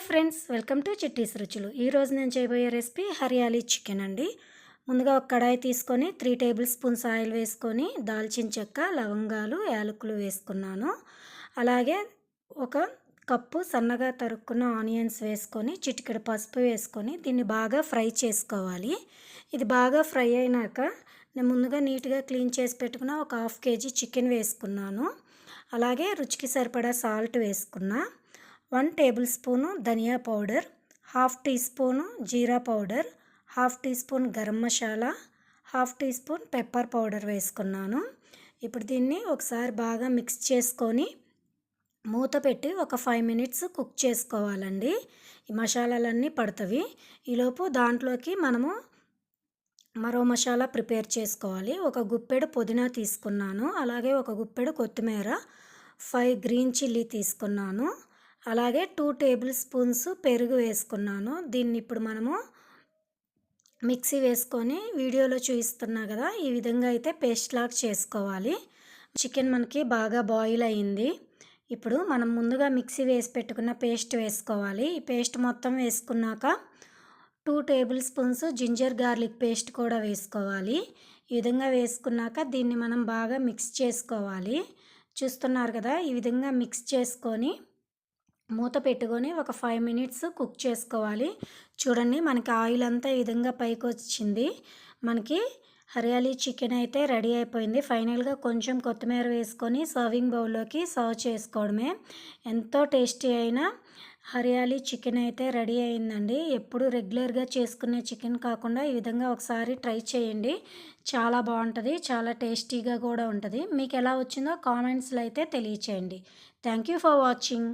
Hi friends welcome to Chitti's రుచులు. ఈరోజు నేను చేయబోయే రెసిపీ హరియాలీ చికెన్ అండి. ముందుగా ఒక కడాయి తీసుకొని త్రీ టేబుల్ స్పూన్స్ ఆయిల్ వేసుకొని దాల్చిన చెక్క లవంగాలు యాలకులు వేసుకున్నాను. అలాగే ఒక కప్పు సన్నగా తరుక్కున్న ఆనియన్స్ వేసుకొని చిటికెడు పసుపు వేసుకొని దీన్ని బాగా ఫ్రై చేసుకోవాలి. ఇది బాగా ఫ్రై అయినాక నేను ముందుగా నీట్గా క్లీన్ చేసి పెట్టుకున్న ఒక హాఫ్ కేజీ చికెన్ వేసుకున్నాను. అలాగే రుచికి సరిపడా సాల్ట్ వేసుకున్నాను one tablespoon dhania powder half teaspoon jeera powder half teaspoon garam masala half teaspoon pepper powder వేసుకున్నాను. ఇప్పుడు దీన్ని ఒకసారి బాగా మిక్స్ చేసుకొని మూత పెట్టి ఒక ఫైవ్ మినిట్స్ కుక్ చేసుకోవాలండి. ఈ మసాలాలన్నీ పడతవి. ఈలోపు దాంట్లోకి మనము మరో మసాలా ప్రిపేర్ చేసుకోవాలి. ఒక గుప్పెడు పుదీనా తీసుకున్నాను. అలాగే ఒక గుప్పెడు కొత్తిమీర ఫైవ్ గ్రీన్ చిల్లీ తీసుకున్నాను. అలాగే టూ టేబుల్ స్పూన్స్ పెరుగు వేసుకున్నాను. దీన్ని ఇప్పుడు మనము మిక్సీ వేసుకొని వీడియోలో చూపిస్తున్నా కదా ఈ విధంగా అయితే పేస్ట్ లాగా చేసుకోవాలి. చికెన్ మనకి బాగా బాయిల్ అయింది. ఇప్పుడు మనం ముందుగా మిక్సీ వేసి పెట్టుకున్న పేస్ట్ వేసుకోవాలి. ఈ పేస్ట్ మొత్తం వేసుకున్నాక two tablespoons ginger garlic paste కూడా వేసుకోవాలి. ఈ విధంగా వేసుకున్నాక దీన్ని మనం బాగా మిక్స్ చేసుకోవాలి. చూస్తున్నారు కదా ఈ విధంగా మిక్స్ చేసుకొని మూత పెట్టుకొని ఒక ఫైవ్ మినిట్స్ కుక్ చేసుకోవాలి. చూడండి మనకి ఆయిల్ అంతా ఈ విధంగా పైకి వచ్చింది. మనకి హరియాలీ చికెన్ అయితే రెడీ అయిపోయింది. ఫైనల్గా కొంచెం కొత్తిమీర వేసుకొని సర్వింగ్ బౌల్లోకి సర్వ్ చేసుకోవడమే. ఎంతో టేస్టీ అయిన హరియాలీ చికెన్ అయితే రెడీ అయిందండి. ఎప్పుడు రెగ్యులర్గా చేసుకునే చికెన్ కాకుండా ఈ విధంగా ఒకసారి ట్రై చేయండి. చాలా బాగుంటుంది చాలా టేస్టీగా కూడా ఉంటుంది. మీకు ఎలా వచ్చిందో కామెంట్స్లో అయితే తెలియచేయండి. Thank you for watching